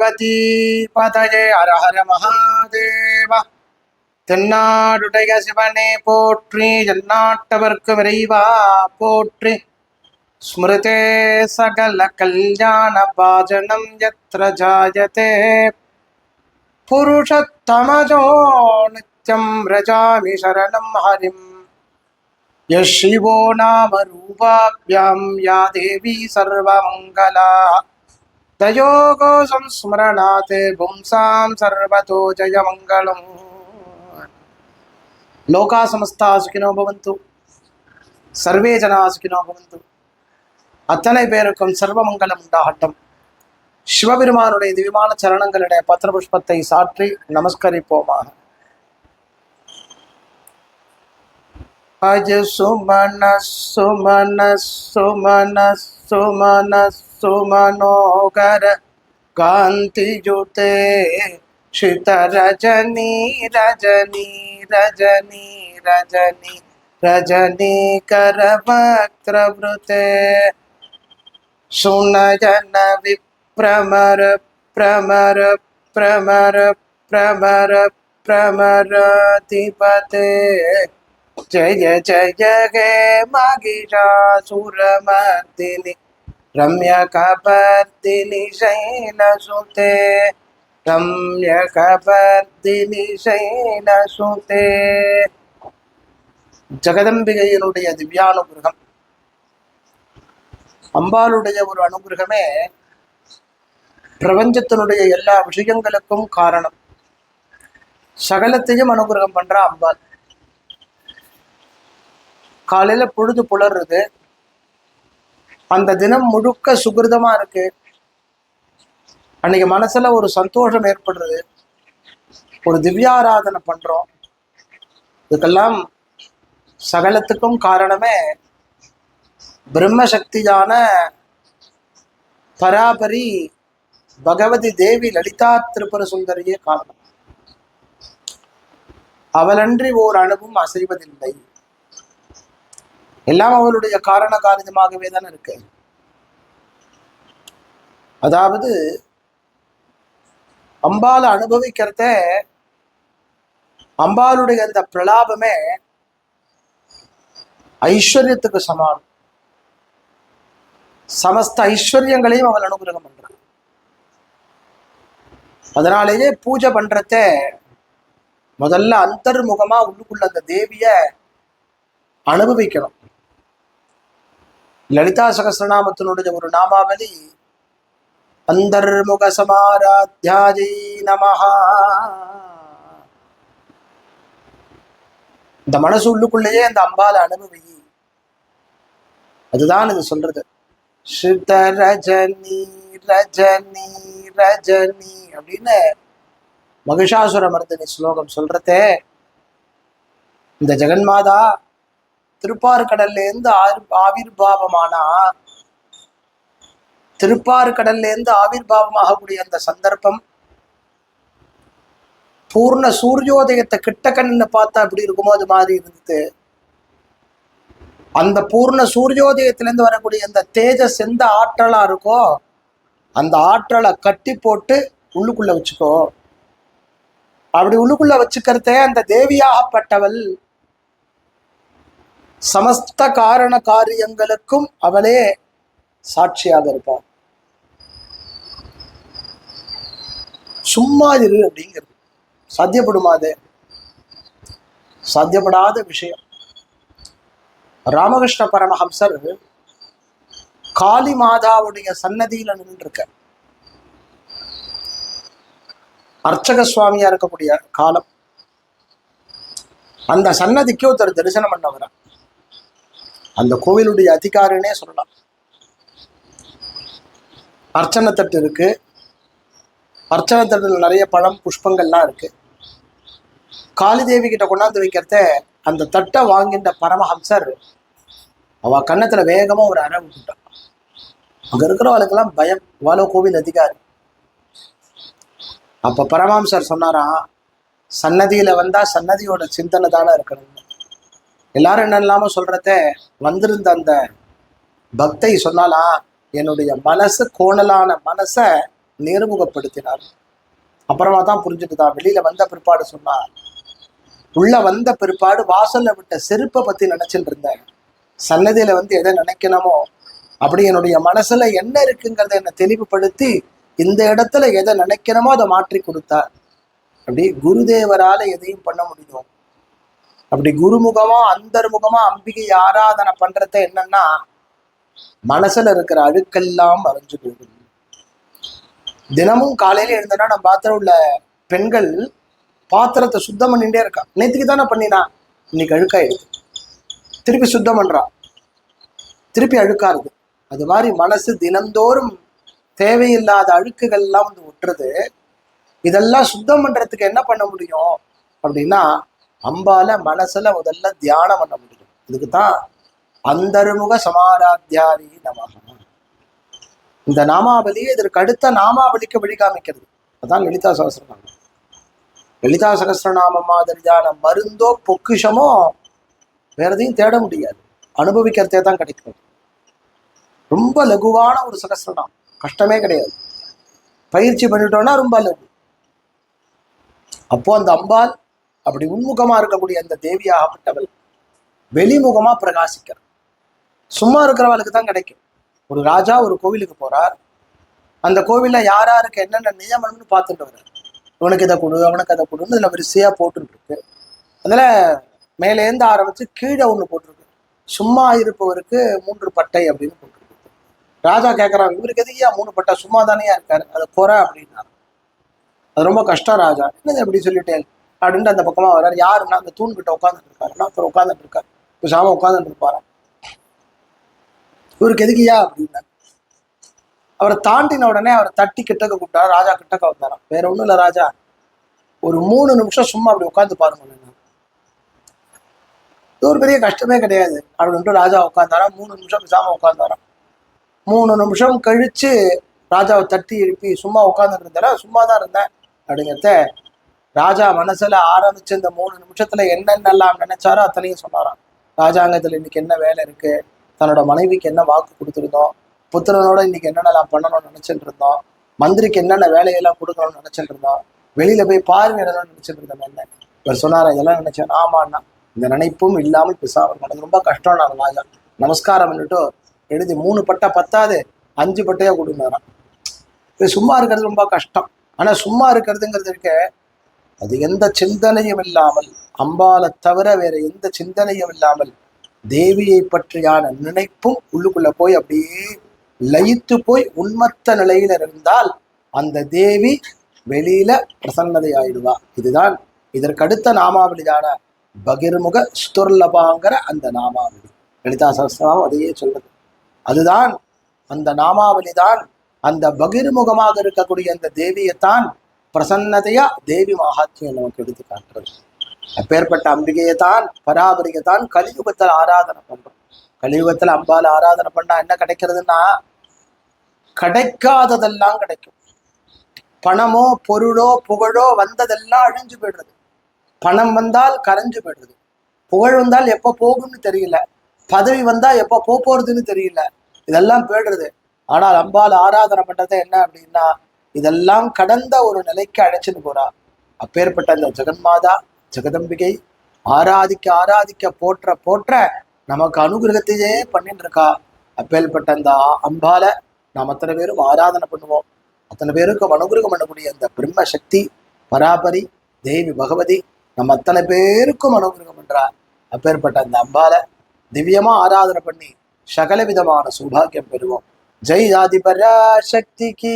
பார்வதி பதயே ஹர ஹர மகாதேவா தென்னாடுடைய சிவனே போற்றி எந்நாட்டவர்க்கு விரைவா போற்றி ஸ்மிருதே சகல கல்யாண பாஜனம் யத்ர ஜாயதே புருஷத்தமஜோ நித்யம் ரஜாமி சரணம் ஹரிம் यः शिवो नाम रूपाभ्यां या देवी सर्वमङ्गला தயோகோ சம்ஸ்மரணாத் பும்சாம் சர்வதோ ஜயமங்கலம் லோகா சமஸ்தா சுகினோ பவந்து சர்வே ஜனா சுகினோ பவந்து அத்தனை பேருக்கும் சர்வமங்கலம் உண்டாகட்டும். சிவபெருமானுடைய திவ்யமான சரணங்களுடைய பத்திரபுஷ்பத்தை சாற்றி நமஸ்கரிப்போமாக. அஜ சுமன சுமன சுமன சுமன सुमनोगर कांति जुते शित रजनी रजनी रजनी रजनी रजनी कर वक्त्रवृते सुनजन विप्रमर, प्रमर प्रमर प्रमर प्रमरधिपते जय जय हे महिषासुरमर्दिनि ரம்யகபர்த்தினி சைலசுதே ரம்யகபர்த்தினி சைலசுதே ஜெகதம்பிகையினுடைய திவ்யானுகிரகம். அம்பாளுடைய ஒரு அனுகிரகமே பிரபஞ்சத்தினுடைய எல்லா விஷயங்களுக்கும் காரணம். சகலத்தையும் அனுகிரகம் பண்றா அம்பாள். காலையில பொழுது புலர்றது. அந்த தினம் முழுக்க சுகிருதமா இருக்கு. அன்னைக்கு மனசுல ஒரு சந்தோஷம் ஏற்படுறது. ஒரு திவ்யாராதனை பண்றோம். இதுக்கெல்லாம் சகலத்துக்கும் காரணமே பிரம்மசக்தியான பராபரி பகவதி தேவி லலிதா திருப்பர சுந்தரியே காரணம். அவளன்றி ஓர் அணுவும் அசைவதில்லை. எல்லாம் அவளுடைய காரண காரியமாகவே தானே இருக்கு. அதாவது அம்பால அனுபவிக்கிறத அம்பாளுடைய அந்த பிரலாபமே ஐஸ்வர்யத்துக்கு சமானம். சமஸ்த ஐஸ்வர்யங்களையும் அவள் அனுகிரகம் பண்றான் அதனாலேயே பூஜை பண்றத முதல்ல அந்தர்முகமா உள்ளுக்குள்ள அந்த தேவிய அனுபவிக்கணும். லலிதா சகசிரநாமத்தினுடைய ஒரு நாமாவலி அந்தர்முக சமாராத்தியாஜை நமஹா. இந்த மனசு உள்ளுக்குள்ளேயே அந்த அம்பால அனுபவி. அதுதான் இது சொல்றது. ஸ்ருத ரஜனி ரஜனி ரஜனி அப்படின்னு மகிஷாசுர மர்தனி ஸ்லோகம் சொல்றதே. இந்த ஜெகன்மாதா திருப்பார்கடல்ல இருந்து ஆவிர் ஆவிர்பாவமானா? திருப்பார்கடல்ல இருந்து ஆவிர்பாவமாகக்கூடிய அந்த சந்தர்ப்பம். பூர்ண சூரியோதயத்தை கிட்ட கண்ணில் பார்த்தா அப்படி இருக்குமோ அது மாதிரி இருந்தது. அந்த பூர்ண சூரியோதயத்திலேருந்து வரக்கூடிய அந்த தேஜஸ் எந்த ஆற்றலா இருக்கோ அந்த ஆற்றலை கட்டி போட்டு உள்ளுக்குள்ள வச்சுக்கோ. அப்படி உள்ளுக்குள்ள வச்சுக்கிறதே அந்த தேவியாகப்பட்டவள். சமஸ்த காரண காரியங்களுக்கும் அவளே சாட்சியாக இருப்பாள். சும்மா இரு அப்படிங்கிறது. சாத்தியப்படுமா அது? சாத்தியப்படாத விஷயம். ராமகிருஷ்ண பரமஹம்சர் காளி மாதாவுடைய சன்னதியில நின்றுருக்க. அர்ச்சக சுவாமியா இருக்கக்கூடிய காலம். அந்த சன்னதிக்கு ஒருத்தர் தரிசனம் பண்ண வரான் அந்த கோவிலுடைய அதிகாரினே சொல்லலாம். அர்ச்சனை தட்டு இருக்கு. அர்ச்சனை தட்டில் நிறைய பழம் புஷ்பங்கள்லாம் இருக்கு. காளி தேவி கிட்ட கொண்டாந்து வைக்கிறத அந்த தட்டை வாங்கின்ற பரமஹம்சர் அவ கன்னத்துல வேகமா ஒரு அறை விட்டுட்டான். அங்க இருக்கிறவளுக்கெல்லாம் பயம். வாலோ கோவில் அதிகாரி. அப்ப பரமஹம்சர் சொன்னாராம் சன்னதியில வந்தா சன்னதியோட சிந்தனை தானே இருக்கணும். எல்லாரும் என்ன இல்லாம சொல்றத வந்திருந்த அந்த பக்தை சொன்னாலா என்னுடைய மனசு கோணலான மனசை நேர்முகப்படுத்தினார். அப்புறமா தான் புரிஞ்சுட்டுதான் வெளியில வந்த பிற்பாடு சொன்னா உள்ள வந்த பிற்பாடு வாசல்ல விட்ட செருப்பை பத்தி நினைச்சிட்டு இருந்தேன். சன்னதியில வந்து எதை நினைக்கணுமோ அப்படி என்னுடைய மனசுல என்ன இருக்குங்கிறத என்னை தெளிவுபடுத்தி இந்த இடத்துல எதை நினைக்கணுமோ அதை மாற்றி கொடுத்தார். அப்படி குருதேவரால எதையும் பண்ண முடியும். அப்படி குருமுகமா அந்தர்முகமா அம்பிகை ஆராதனை பண்றது என்னன்னா மனசுல இருக்கிற அழுக்கெல்லாம் மறைஞ்சு போயிடும். தினமும் காலையில எழுந்தனா நம்ம பாத்திரம் உள்ள பெண்கள் பாத்திரத்தை சுத்தம் பண்ணிட்டே இருக்கா நேற்றுக்கு தானே பண்ணினா? இன்னைக்கு அழுக்காயிடுது. திருப்பி சுத்தம் பண்றா. திருப்பி அழுக்காருது. அது மாதிரி மனசு தினந்தோறும் தேவையில்லாத அழுக்குகள்லாம் வந்து விட்டுறது இதெல்லாம் சுத்தம் பண்றதுக்கு என்ன பண்ண முடியும்? அப்படின்னா அம்பால மனசுல முதல்ல தியானம் பண்ண முடியும். இதுக்கு தான் சமாராத்தியாரி நமகம் இந்த நாமாவளி இதற்கு அடுத்த நாமாவளிக்கு வழிகாமிக்கிறது. அதான் லலிதா சகசிரநாமம். லலிதா சகசிரநாமம் மாதிரியான மருந்தோ பொக்கிஷமோ வேற எதையும் தேட முடியாது. அனுபவிக்கிறதே தான் கிடைக்கும். ரொம்ப லகுவான ஒரு சகசிரநாமம். கஷ்டமே கிடையாது. பயிற்சி பண்ணிட்டோம்னா ரொம்ப லகு. அப்போ அந்த அம்பாள் அப்படி உன்முகமா இருக்கக்கூடிய அந்த தேவியாகப்பட்டவள் வெளிமுகமா பிரகாசிக்கிறார் சும்மா இருக்கிறவளுக்கு தான் கிடைக்கும். ஒரு ராஜா ஒரு கோவிலுக்கு போறார். அந்த கோவில்ல யார் யாருக்கு என்னென்ன நியமனம்னு பார்த்துட்டு வர்றார். இவனுக்கு இதை கொடு அவனுக்கு அதை கொடுன்னு இதுல வரிசையா போட்டுட்டு இருக்கு. அதுல மேலேந்து ஆரம்பிச்சு கீழே ஒண்ணு போட்டிருக்கு. சும்மா இருப்பவருக்கு மூன்று பட்டை அப்படின்னு போட்டிருக்கு. ராஜா கேட்கறான் இவருக்கு எதுக்கியா மூணு பட்டை? சும்மா தானேயா இருக்காரு. அதை குறை அப்படின்னா. அது ரொம்ப கஷ்டம் ராஜா. என்னது எப்படி சொல்லிட்டேன்? அப்படின்ட்டு அந்த பக்கமா வர்றாரு. யாருன்னா அந்த தூண் கிட்ட உட்காந்துட்டு இருக்காருன்னா அப்புறம் உட்காந்துட்டு இருக்காரு பேசாம உட்காந்துட்டு இருப்பாராம் இவருக்கு எதுக்குயா அப்படின்னா அவரை தாண்டின உடனே அவரை தட்டி கிட்டக்க கூப்பிட்டாரு? ராஜா கிட்டக்க வந்தாராம். வேற ஒண்ணும் இல்ல ராஜா. ஒரு மூணு நிமிஷம் சும்மா அப்படி உட்காந்து பாருங்க இது ஒரு பெரிய கஷ்டமே கிடையாது. அப்படின்ட்டு ராஜா உட்காந்தாராம் மூணு நிமிஷம் பேசாம உட்காந்தாராம் மூணு நிமிஷம் கழிச்சு ராஜாவை தட்டி எழுப்பி சும்மா உட்காந்துட்டு இருந்தாரா? சும்மா தான் இருந்தேன் அப்படிங்கிறத ராஜா மனசுல ஆரம்பிச்ச இந்த மூணு நிமிஷத்துல என்னென்னலாம் நினைச்சாரோ அத்தனையும் சொன்னாராம். ராஜாங்கத்துல இன்னைக்கு என்ன வேலை இருக்கு? தன்னோட மனைவிக்கு என்ன வாக்கு கொடுத்துருந்தோம்? புத்திரனோட இன்னைக்கு என்னென்னலாம் பண்ணணும்னு நினைச்சிட்டு இருந்தோம்? மந்திரிக்கு என்னென்ன வேலையெல்லாம் கொடுக்கணும்னு நினைச்சிட்டு இருந்தோம்? வெளியில போய் பார்வையிடணும்னு நினைச்சிட்டு இருந்தோம். என்ன? இவர் சொன்னாரா இதெல்லாம் நினைச்சேன். ஆமாண்ணா. இந்த நினைப்பும் இல்லாமல் பிசாமல் ரொம்ப கஷ்டம் நான் ராஜா. நமஸ்காரம் பண்ணிட்டு எழுதி மூணு பட்டை பத்தாது அஞ்சு பட்டையா கொடுங்கறான் இது சும்மா இருக்கிறது ரொம்ப கஷ்டம். ஆனா சும்மா இருக்கிறதுங்கிறது இருக்க அது எந்த சிந்தனையும் இல்லாமல் அம்பாலை தவிர வேற எந்த சிந்தனையும் இல்லாமல் தேவியை பற்றியான நினைப்பும் உள்ளுக்குள்ள போய் அப்படியே லயித்து போய் உண்மத்த நிலையில இருந்தால் அந்த தேவி வெளியில பிரசன்னதை ஆயிடுவா இதுதான் இதற்கடுத்த நாமாவளிதான பகிர்முக ஸ்துர்லபாங்கிற அந்த நாமாவளி. லலிதா சரஸ்வரம் அதையே சொல்றது. அதுதான் அந்த நாமாவளி தான் அந்த பகிர்முகமாக இருக்கக்கூடிய அந்த தேவியைத்தான் பிரசன்னதையா தேவி மகாத்மியம் நமக்கு எடுத்து காட்டுறது. அப்பேற்பட்ட அம்பிகையை தான் பராபரிகை தான் கலியுகத்தில் ஆராதனை பண்றோம். கலியுகத்தில் அம்பால் ஆராதனை பண்ணா என்ன கிடைக்கிறதுன்னா கிடைக்காததெல்லாம் கிடைக்கும். பணமோ பொருளோ புகழோ வந்ததெல்லாம் அழிஞ்சு போயிடுறது. பணம் வந்தால் கரைஞ்சு போயிடுறது. புகழ் வந்தால் எப்போ போகும்னு தெரியல. பதவி வந்தால் எப்போ போக போறதுன்னு தெரியல. இதெல்லாம் போயிடுறது. ஆனால் அம்பால் ஆராதனை பண்றது என்ன அப்படின்னா இதெல்லாம் கடந்த ஒரு நிலைக்கு அழைச்சிட்டு போறா. அப்பேற்பட்ட அந்த ஜெகன்மாதா ஜெகதம்பிகை ஆராதிக்க ஆராதிக்க போற்ற போற்ற நமக்கு அனுகிரகத்தையே பண்ணிட்டு இருக்கா. அப்பேற்பட்ட அந்த அம்பால நாம் அத்தனை பேரும் ஆராதனை பண்ணுவோம். அத்தனை பேருக்கும் அனுகிரகம் பண்ணக்கூடிய அந்த பிரம்ம சக்தி பராபரி தேவி பகவதி நம்ம அத்தனை பேருக்கும் அனுகிரகம் பண்றா. அப்பேற்பட்ட அந்த அம்பால திவ்யமா ஆராதனை பண்ணி சகல விதமான சௌபாகியம் பெறுவோம். ஜெய் ஆதிபரா சக்திக்கு